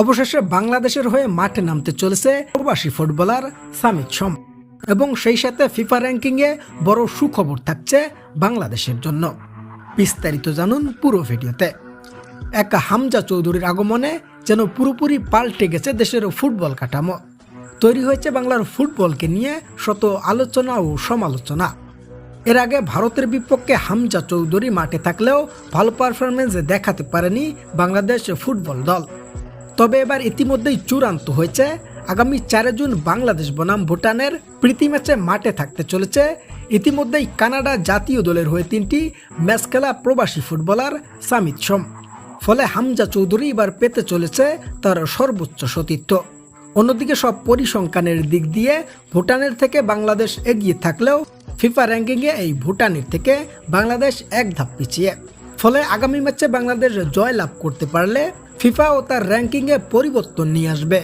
অবশেষে বাংলাদেশের হয়ে মাঠে নামতে চলেছে প্রবাসী ফুটবলার সামিত সম। এবং সেই সাথে ফিফা র্যাঙ্কিংয়ে বড় সুখবর থাকছে বাংলাদেশের জন্য। বিস্তারিত জানুন পুরো ভিডিওতে। এক হামজা চৌধুরীর আগমনে যেন পুরোপুরি পাল্টে গেছে দেশের ফুটবল কাঠামো। তৈরি হয়েছে বাংলার ফুটবলকে নিয়ে শত আলোচনা ও সমালোচনা। এর আগে ভারতের বিপক্ষে হামজা চৌধুরী মাঠে থাকলেও ভালো পারফরমেন্স দেখাতে পারেনি বাংলাদেশ ফুটবল দল। তবে এবার ইতিমধ্যেই চূড়ান্ত হয়েছে। আগামী চারে জুন বাংলাদেশ বনাম ভুটানের প্রীতি ম্যাচে মাঠে থাকতে চলেছে। ইতিমধ্যেই কানাডা জাতীয় দলের হয়ে তিনটি ম্যাচ খেলা প্রবাসী ফুটবলার সামিত সোম। ফলে হামজা চৌধুরী এবার পেতে চলেছে তার সর্বোচ্চ সতীর্থ। অন্যদিকে সব পরিসংখ্যানের দিক দিয়ে ভুটানের থেকে বাংলাদেশ এগিয়ে থাকলেও ফিফা র্যাঙ্কিংয়ে এই ভুটানের থেকে বাংলাদেশ এক ধাপ পিছিয়ে। ফলে আগামী ম্যাচে বাংলাদেশ জয় লাভ করতে পারলে ফিফা ও তার র্যাঙ্কিংয়ে পরিবর্তন নিয়ে আসবে।